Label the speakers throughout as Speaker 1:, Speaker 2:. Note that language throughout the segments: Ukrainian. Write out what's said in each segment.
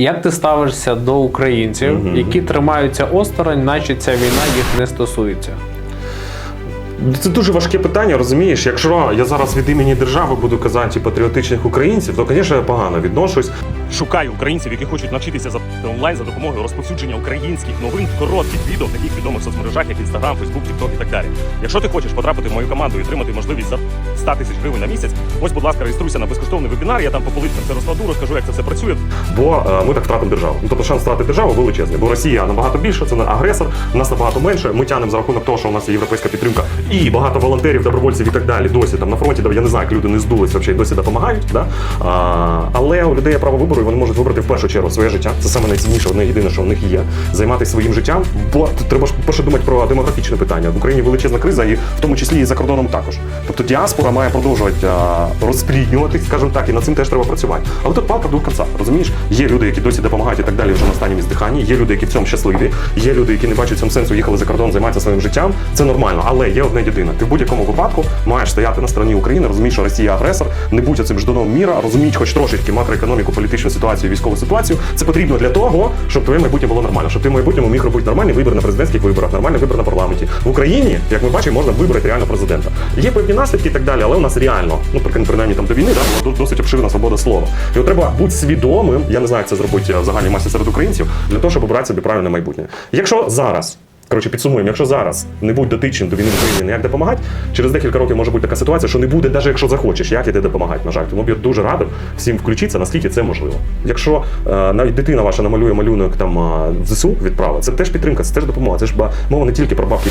Speaker 1: Як ти ставишся до українців, які тримаються осторонь, наче ця війна їх не стосується?
Speaker 2: Це дуже важке питання, розумієш? Якщо я зараз від імені держави буду казати патріотичних українців, то, звісно, я погано відношусь.
Speaker 3: Шукаю українців, які хочуть навчитися за онлайн за допомогою розповсюдження українських новин коротких відео в таких відомих соцмережах, як Instagram, Facebook, TikTok і так далі. Якщо ти хочеш потрапити в мою команду і отримати можливість за 100 тисяч гривень на місяць, ось, будь ласка, реєструйся на безкоштовний вебінар. Я там по поличкам все розкладу, розкажу, як це все працює.
Speaker 2: бо е, ми так втратимо державу. Ну, тобто шанс втратити державу величезний, бо Росія набагато більше, це не агресор, нас набагато менше. Ми тянемо за рахунок того, що у нас є європейська підтримка і багато волонтерів, добровольців і так далі. Досі там на фронті, я не знаю, як люди не здулися, взагалі досі допомагають. Да? А, але у людей є право вибору, і вони можуть вибрати в першу чергу своє життя. Це саме найцінніше, одне єдине, що в них є. Займатися своїм життям. Бо треба ж перше думати про демографічне питання. В Україні величезна криза, і в тому числі і за кордоном також. Тобто діаспора має продовжувати розпліднюватись, скажімо так, і над цим теж треба працювати. Але тут палка двох концах. Розумієш, є люди, які досі допомагають і так далі вже на стані здиханні. Є люди, які в цьому щасливі. Є люди, які не бачать в цьому сенсу, їхали за кордон, займаються своїм життям. Це нормально, але є одне єдине. Ти в будь-якому випадку маєш стояти на стороні України, розумієш, що Росія агресор, не будь цим ждуном міра, розумієш хоч трошечки макроекономіку, політичну ситуацію, військову ситуацію. Це потрібно для того, щоб твоє майбутнє було нормально, щоб ти в майбутньому міг робити нормальний вибір на президентських виборах, нормальний вибір на парламенті. В Україні, як ми бачимо, можна вибрати реально президента. Є певні наслідки і так далі, але у нас реально, ну при- принаймні там до війни, да, була досить обширна свобода слова. От треба бути свідомим. Я не знаю, як це зробити в загальній масі серед українців, для того, щоб обрати собі правильне майбутнє. Якщо зараз. Коротше, підсумуємо, якщо зараз не будь дотичним до війни в Україні, як допомагати, через декілька років може бути така ситуація, що не буде, навіть якщо захочеш, як іде допомагати, на жаль. Тому я дуже радив всім включитися, наскільки це можливо. Якщо е, навіть дитина ваша намалює малюнок там е, в ЗСУ відправить, це теж підтримка, це теж допомога. Це ж мова не тільки про бабки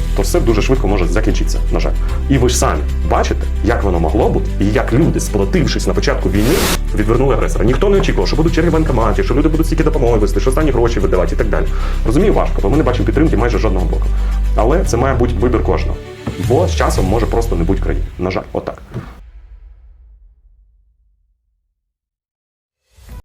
Speaker 2: то дуже швидко може закінчитися, на жаль. І ви ж самі бачите, як воно могло бути, і як люди, сплатившись на початку війни, відвернули агресора. Ніхто не очікував, що будуть черги банкоматів, що люди будуть стільки допомоги вести, що останні гроші видавати і так далі. Розумію, важко, бо ми не бачимо підтримки майже жодного боку. Але це має бути вибір кожного. Бо з часом може просто не бути країни. На жаль, отак.